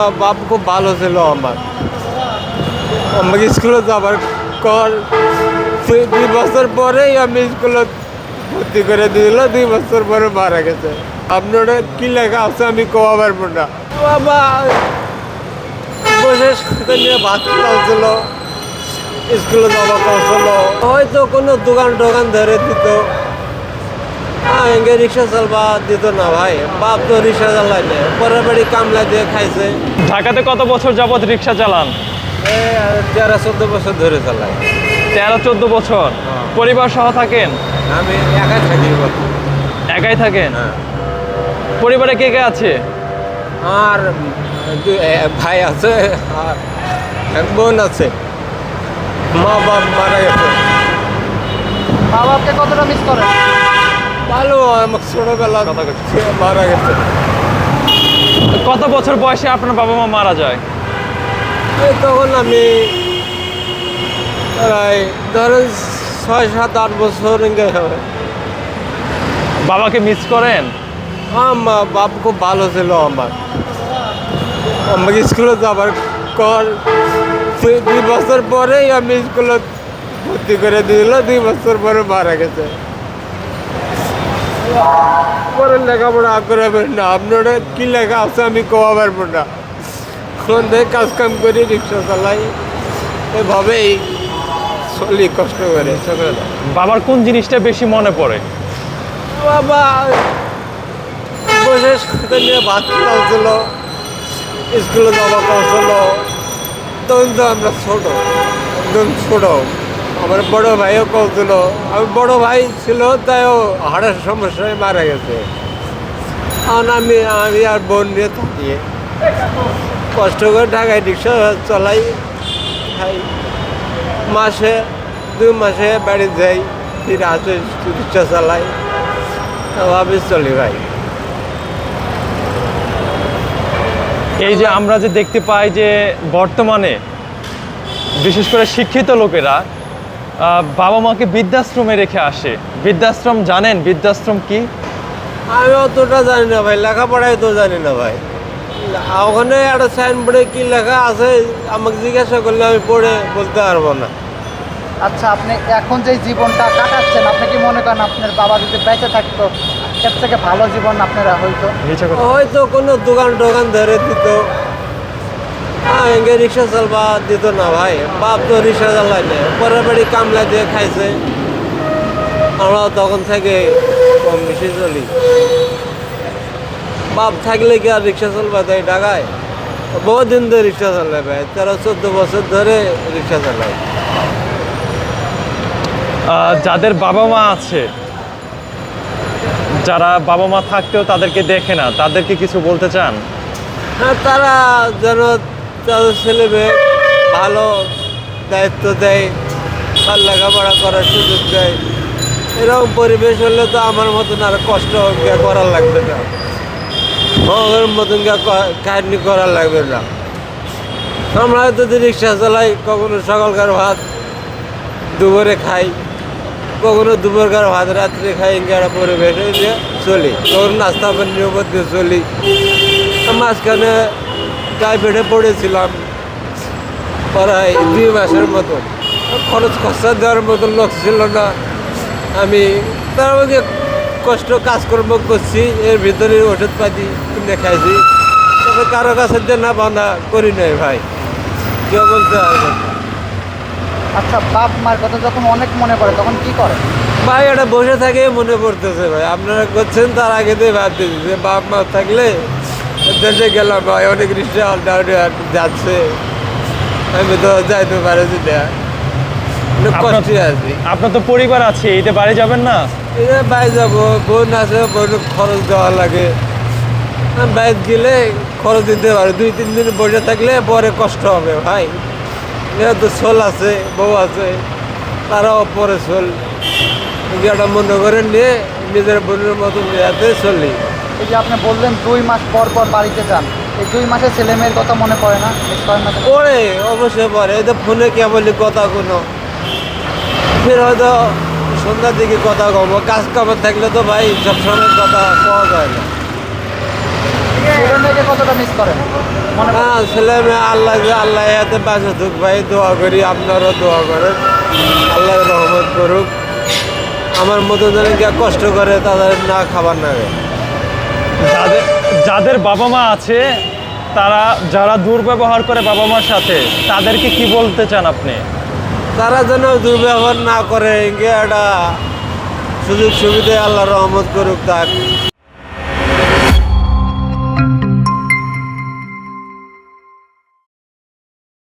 বাপ খুব ভালো ছিল আমার। আমাকে স্কুলে যাবার কর দুই বছর পরেই আমি স্কুলে ভর্তি করে দিল, দুই বছর পরে মারা গেছে। আপনারা কি লেখা আছে আমি কোয়া পারব না। নিয়ে ভাত খাওয়াছিল স্কুলে যাওয়া কৌশল হয়তো কোনো দোকান টোকান ধরে দিত। এঙ্গে রিক্সা চালবা দিত না ভাই। বাপ তো রিক্সা চালায় না পরের বাড়ি কামলা দিয়ে খাইছে। ঢাকাতে কত বছর যাবত রিক্সা চালান? তেরো চোদ্দ বছর ধরে চালাই। তেরো চোদ্দ বছর? হ্যাঁ। পরিবার সহ থাকেন? আমি একাই থাকি একাই থাকেন? হ্যাঁ। পরিবারে কে কে আছে? আর ভাই আছে আর এক বোন আছে। মা বাপ মারা গেছে মা বাপকে কতটা মিস করেন? ভালো আমার ছোটবেলা। মারা গেছে। কত বছর বয়সে আপনার বাবা মা মারা যায়? তখন আমি প্রায় ধরেন ছয় সাত আট বছর হবে বাবাকে মিস করেন? আমার বাপ খুব ভালো ছিল আমার। আমাকে স্কুলে যাবার কর দুই দুই বছর পরেই আমি স্কুলে ভর্তি করে দিল দুই বছর পরে মারা গেছে। পরে লেখাপড়া করে না। আপনারা কি লেখা আছে আমি কোয়া পারব না। থেকে কাজ কাম করি রিক্সা চালাই এভাবেই চলি কষ্ট করে। বাবার কোন জিনিসটা বেশি মনে পড়ে? বাবা বসে সাথে নিয়ে ভাত খাওয়াছিল স্কুলে যাওয়া কৌশল তখন তো আমরা ছোট একদম ছোট। আমার বড় ভাইও কৌছিল আমি বড় ভাই ছিল, তাইও হাড়ের সমস্যায় মারা গেছে। আমি আমি আর বোন নিয়ে থাকি। কষ্ট করে ঢাকায় রিক্সা চলাই, খাই। মাসে, দুই মাসে বাড়ি যাই, ফিরে আসে, রিক্সা চালাই। ভাবে, চলি ভাই। এই যে আমরা যে দেখতে পাই যে বর্তমানে, বিশেষ করে শিক্ষিত লোকেরা বাবা মাকে বৃদ্ধাশ্রমে রেখে আসে। বৃদ্ধাশ্রম জানেন? বৃদ্ধাশ্রম কি? আমি অতটা জানি না ভাই লেখাপড়াই তো জানি না ভাই। ওখানে একটা সাইনবোর্ডে কি লেখা আছে আমাকে জিজ্ঞাসা করলে আমি পড়ে বলতে পারব না। আচ্ছা আপনি এখন যে জীবনটা কাটাচ্ছেন আপনি কি মনে করেন আপনার বাবা যদি বেঁচে থাকতো এর থেকে ভালো জীবন আপনারা হয়তো? মিছে হয়তো কোনো দোকান টোকান ধরে দিত এঙ্গে রিক্সা চালবা দিত না ভাই। বাপ তো রিক্সা চালায় না পরের বাড়ি কামলা দিয়ে খাইছে। আমরা তখন থেকে কম বেশি চলি। বাপ থাকলে কি আর রিক্সা চালবা দেয় ঢাকায়? বহু দিন ধরে রিক্সা চালায় ভাই। তেরো চোদ্দ বছর ধরে রিক্সা চালায়। আহ, যাদের বাবা মা আছে যারা বাবা মা থাকতেও তাদেরকে দেখে না তাদেরকে কিছু বলতে চান? হ্যাঁ তারা যেন তাদের ছেলে মেয়ে ভালো দায়িত্ব দেয় তার লেখাপড়া করার সুযোগ দেয়। এরকম পরিবেশ হলে তো আমার মতন আর কষ্ট করার লাগবে না। ওর মতন গিয়া ক- করার লাগবে না। আমরা যদি রিক্সা চালাই, কখনো সকালকার ভাত দুপুরে খাই, কখনো দুপুরকার ভাত রাত্রে খাই ইঙ্গারা পরিবেশ চলি। কখনো নাস্তা পানির উপর দিয়ে চলি। মাঝখানে টাইফয়েডে পড়েছিলাম প্রায় দুই মাসের মতো। খরচ খরচা দেওয়ার মতো লোক ছিল না। আমি তার মধ্যে কষ্ট কাজকর্ম করছি এর ভিতরে ওষুধপাতি কিনে খাইছি। তবে কারও কাছে দেনা বান্ধা করি নাই ভাই কেউ বলতে পারবে আচ্ছা বাপ মার কথা যখন অনেক মনে পড়ে তখন কি করে? ভাই এটা বসে থাকে মনে পড়তেছে ভাই। আপনারা করছেন তার আগে দিয়ে ভাবতেছি যে বাপ মা থাকলে দেশে গেলাম ভাই অনেক রিক্সা যাচ্ছে। আমি তো যাইতে পারছি না। কষ্টে আছি। আপনার তো পরিবার আছে ঈদে বাড়ি যাবেন না? এটা বাইরে যাব বোন আছে বোন খরচ দেওয়া লাগে। বাইরে গেলে খরচ দিতে পারে। দুই তিন দিন বসে থাকলে পরে কষ্ট হবে ভাই। যেহেতু সোল আছে বউ আছে তারাও পরে সোল যেটা মনে করে নিয়ে নিজের বোনের মতো যাতে চলি। এই যে আপনি বললেন দুই মাস পর পর বাড়িতে যান এই দুই মাসে ছেলে মেয়ের কথা মনে পড়ে না? ছয় মাসে। পরে অবশ্যই পরে এই তো ফোনে কেবলই কথা কোনো। ফের হয়তো সন্ধ্যার দিকে কথা কম কাজ কামে থাকলে তো ভাই সবসময় কথা পাওয়া যায় না। কতটা মিস করেন? মনে? হ্যাঁ ছেলে মেয়ে আল্লাহ আল্লাহ এতে বাঁচে থাকুক। ভাই দোয়া করি আপনারও দোয়া করেন। আল্লাহ রহমত করুক। আমার মতো যেন কষ্ট করে তাদের না খাবার না। যাদের বাবা মা আছে, তারা যারা দুর্ব্যবহার করে বাবা মার সাথে, তাদেরকে কি বলতে চান আপনি? তারা যেন দুর্ব্যবহার না করে এটা সুযোগ সুবিধা আল্লাহ রহমত করুক, তাক।